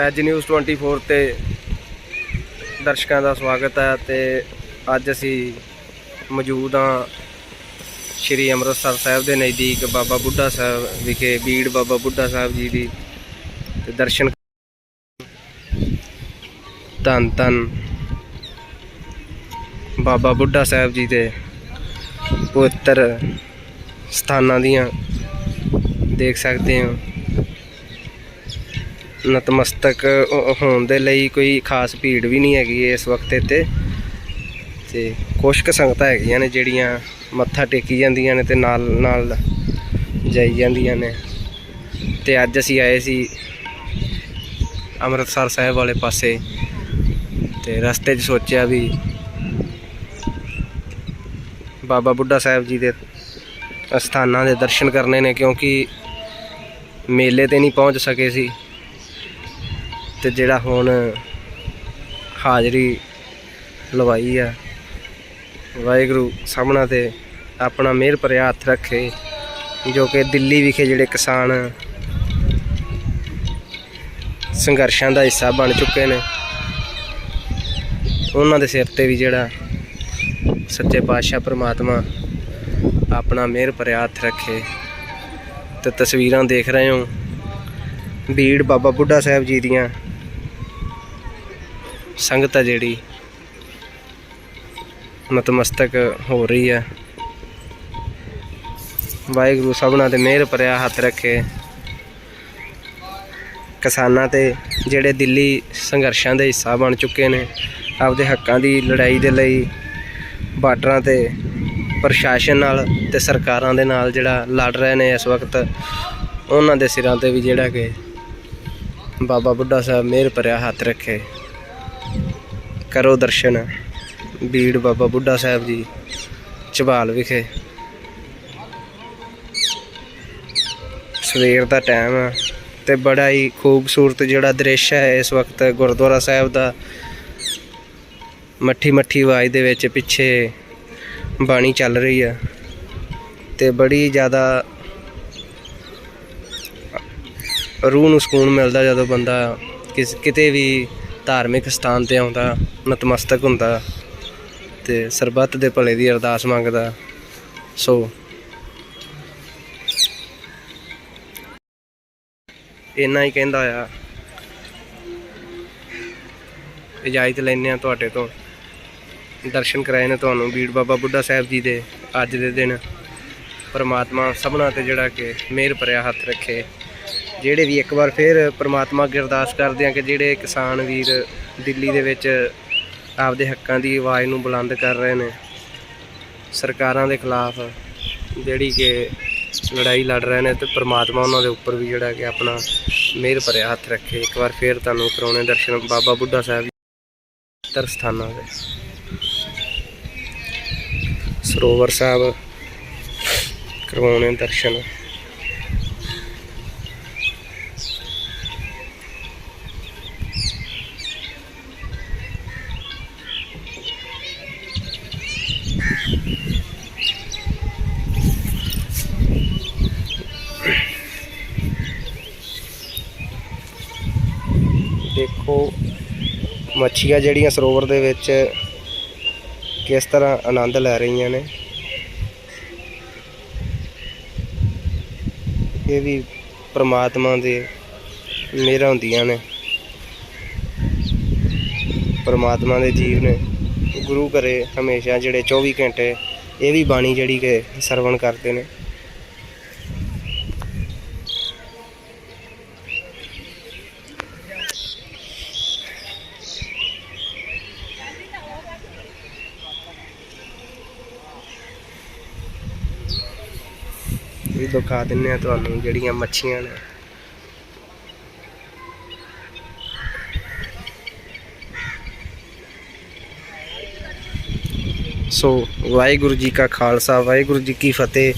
As news 24 ਤੇ ਦਰਸ਼ਕਾਂ ਦਾ ਸਵਾਗਤ ਹੈ ਤੇ ਅੱਜ ਅਸੀਂ ਮੌਜੂਦ ਹਾਂ ਸ਼੍ਰੀ ਅੰਮ੍ਰਿਤਸਰ ਸਾਹਿਬ ਦੇ ਨਜ਼ਦੀਕ ਬਾਬਾ ਬੁੱਢਾ ਸਾਹਿਬ ਵਿਖੇ, ਬੀੜ ਬਾਬਾ ਬੁੱਢਾ ਸਾਹਿਬ ਜੀ ਦੀ ਤੇ ਦਰਸ਼ਨ ਧੰਨ ਧੰਨ ਬਾਬਾ ਬੁੱਢਾ ਸਾਹਿਬ ਜੀ ਦੇ ਪਵਿੱਤਰ ਸਥਾਨਾਂ ਦੀਆਂ ਦੇਖ ਸਕਦੇ ਹੋ। ਨਤਮਸਤਕ ਹੋਣ ਦੇ ਲਈ ਕੋਈ ਖਾਸ ਭੀੜ ਵੀ ਨਹੀਂ ਹੈਗੀ ਇਸ ਵਕਤ ਇੱਥੇ। ਤੇ ਕੁਝ ਕੁ ਸੰਗਤਾਂ ਹੈਗੀਆਂ ਨੇ ਜਿਹੜੀਆਂ ਮੱਥਾ ਟੇਕੀ ਜਾਂਦੀਆਂ ਨੇ ਤੇ ਨਾਲ ਨਾਲ ਜਾਈ ਜਾਂਦੀਆਂ ਨੇ। ਤੇ ਅੱਜ ਅਸੀਂ ਆਏ ਸੀ ਅੰਮ੍ਰਿਤਸਰ ਸਾਹਿਬ ਵਾਲੇ ਪਾਸੇ ਤੇ ਰਸਤੇ 'ਚ ਸੋਚਿਆ ਵੀ ਬਾਬਾ ਬੁੱਢਾ ਸਾਹਿਬ ਜੀ ਦੇ ਸਥਾਨਾਂ ਦੇ ਦਰਸ਼ਨ ਕਰਨੇ ਨੇ ਕਿਉਂਕਿ ਮੇਲੇ ਤੇ ਨਹੀਂ ਪਹੁੰਚ ਸਕੇ ਸੀ। ਤੇ ਜਿਹੜਾ ਹੁਣ ਹਾਜ਼ਰੀ ਲਵਾਈ ਆ, ਵਾਹਿਗੁਰੂ ਸਾਹਮਣਾ ਤੇ ਆਪਣਾ ਮਿਹਰ ਭਰਿਆ ਹੱਥ ਰੱਖੇ, ਜੋ ਕਿ ਦਿੱਲੀ ਵਿਖੇ ਜਿਹੜੇ ਕਿਸਾਨ ਸੰਘਰਸ਼ਾਂ ਦਾ ਹਿੱਸਾ ਬਣ ਚੁੱਕੇ ਨੇ, ਉਹਨਾਂ ਦੇ ਸਿਰ ਤੇ ਵੀ ਜਿਹੜਾ ਸੱਚੇ ਪਾਤਸ਼ਾਹ ਪ੍ਰਮਾਤਮਾ ਆਪਣਾ ਮਿਹਰ ਭਰਿਆ ਹੱਥ ਰੱਖੇ। ਤੇ ਤਸਵੀਰਾਂ ਦੇਖ ਰਹੇ ਹੋ, ਬੀੜ ਬਾਬਾ ਬੁੱਢਾ ਸਾਹਿਬ ਜੀ ਦੀਆਂ। ਸੰਗਤ ਹੈ ਜਿਹੜੀ। ਨਤਮਸਤਕ ਹੋ ਰਹੀ ਹੈ ਵਾਹਿਗੁਰੂ ਸਭਨਾ ਤੇ ਮਿਹਰ ਭਰਿਆ ਹੱਥ ਰੱਖੇ। ਕਿਸਾਨਾਂ ਤੇ ਜਿਹੜੇ ਦਿੱਲੀ ਸੰਘਰਸ਼ਾਂ ਦੇ ਹਿੱਸਾ ਬਣ ਚੁੱਕੇ ਨੇ, ਆਪਦੇ ਹੱਕਾਂ ਦੀ ਲੜਾਈ ਦੇ ਲਈ, ਬਾਰਡਰਾਂ ਤੇ ਪ੍ਰਸ਼ਾਸਨ ਨਾਲ ਤੇ ਸਰਕਾਰਾਂ ਦੇ ਨਾਲ ਜਿਹੜਾ ਲੜ ਰਹੇ ਨੇ ਇਸ ਵਕਤ, ਉਹਨਾਂ ਦੇ ਸਿਰਾਂ ਤੇ ਵੀ ਜਿਹੜਾ ਕਿ ਬਾਬਾ ਬੁੱਢਾ ਸਾਹਿਬ ਮਿਹਰ ਭਰਿਆ ਹੱਥ ਰੱਖੇ। ਕਰੋ ਦਰਸ਼ਨ। ਬੀੜ ਬਾਬਾ ਬੁੱਢਾ ਸਾਹਿਬ ਜੀ ਝਬਾਲ ਵਿਖੇ। ਸਵੇਰ ਦਾ ਟਾਈਮ ਆ ਤੇ ਬੜਾ ਹੀ ਖੂਬਸੂਰਤ ਜਿਹੜਾ ਦ੍ਰਿਸ਼ ਹੈ ਇਸ ਵਕਤ ਗੁਰਦੁਆਰਾ ਸਾਹਿਬ ਦਾ। ਮੱਠੀ ਮੱਠੀ ਆਵਾਜ਼ ਦੇ ਵਿੱਚ ਪਿੱਛੇ ਬਾਣੀ ਚੱਲ ਰਹੀ ਆ ਤੇ ਬੜੀ ਜ਼ਿਆਦਾ ਰੂਹ ਨੂੰ ਸਕੂਨ ਮਿਲਦਾ ਜਦੋਂ ਬੰਦਾ ਕਿਸ ਕਿਤੇ ਵੀ ਧਾਰਮਿਕ ਸਥਾਨ ਤੇ ਆਉਂਦਾ, ਨਤਮਸਤਕ ਹੁੰਦਾ ਤੇ ਸਰਬੱਤ ਦੇ ਭਲੇ ਦੀ ਅਰਦਾਸ ਮੰਗਦਾ। ਸੋ ਇੰਨਾ ਹੀ ਕਹਿੰਦਾ ਆ। ਇਜਾਜ਼ਤ ਲੈਂਦੇ ਆ ਤੁਹਾਡੇ ਤੋਂ। ਦਰਸ਼ਨ ਕਰਾਏ ਨੇ ਤੁਹਾਨੂੰ ਬੀੜ ਬਾਬਾ ਬੁੱਢਾ ਸਾਹਿਬ ਜੀ ਦੇ ਅੱਜ ਦੇ ਦਿਨ। ਪਰਮਾਤਮਾ ਸਭਨਾ ਤੇ ਜਿਹੜਾ ਕਿ ਮਿਹਰ ਭਰਿਆ ਹੱਥ ਰੱਖੇ। ਜਿਹੜੇ ਵੀ ਇੱਕ ਵਾਰ ਫਿਰ ਪਰਮਾਤਮਾ ਅੱਗੇ ਅਰਦਾਸ ਕਰਦੇ ਆ ਕਿ ਜਿਹੜੇ ਕਿਸਾਨ ਵੀਰ ਦਿੱਲੀ ਦੇ ਵਿੱਚ ਆਪਦੇ ਹੱਕਾਂ ਦੀ ਆਵਾਜ਼ ਨੂੰ ਬੁਲੰਦ ਕਰ ਰਹੇ ਨੇ, ਸਰਕਾਰਾਂ ਦੇ ਖਿਲਾਫ ਜਿਹੜੀ ਕਿ ਲੜਾਈ ਲੜ ਰਹੇ ਨੇ ਤੇ ਪਰਮਾਤਮਾ ਉਹਨਾਂ ਦੇ ਉੱਪਰ ਵੀ ਜਿਹੜਾ ਕਿ ਆਪਣਾ ਮਿਹਰ ਭਰਿਆ ਹੱਥ ਰੱਖੇ। ਇੱਕ ਵਾਰ ਫਿਰ ਤੁਹਾਨੂੰ ਕਰਾਉਣੇ ਦਰਸ਼ਨ, ਬਾਬਾ ਬੁੱਢਾ ਸਾਹਿਬ ਤਰ ਸਥਾਨਾਂ ਦੇ ਸਰੋਵਰ ਸਾਹਿਬ ਕਰਵਾਉਣੇ ਦਰਸ਼ਨ। ਦੇਖੋ ਮੱਛੀਆਂ ਜਿਹੜੀਆਂ ਸਰੋਵਰ ਦੇ ਵਿੱਚ ਕਿਸ ਤਰ੍ਹਾਂ ਆਨੰਦ ਲੈ ਰਹੀਆਂ ਨੇ। ਇਹ ਵੀ ਪ੍ਰਮਾਤਮਾ ਦੇ ਮਿਹਰਾਂ ਹੁੰਦੀਆਂ ਨੇ। ਪ੍ਰਮਾਤਮਾ ਦੇ ਜੀਵ ਨੇ। ਗੁਰੂ ਘਰੇ ਹਮੇਸ਼ਾ ਜਿਹੜੇ 24 ਘੰਟੇ ਇਹ ਵੀ ਬਾਣੀ ਜਿਹੜੀ ਕਿ ਸਰਵਣ ਕਰਦੇ ਨੇ। ਇਹ ਦਿਖਾ ਦਿੰਨੇ ਆ ਤੁਹਾਨੂੰ ਜਿਹੜੀਆਂ ਮੱਛੀਆਂ ਨੇ। ਸੋ ਵਾਹਿਗੁਰੂ ਜੀ ਕਾ ਖਾਲਸਾ, ਵਾਹਿਗੁਰੂ ਜੀ ਕੀ ਫਤਿਹ।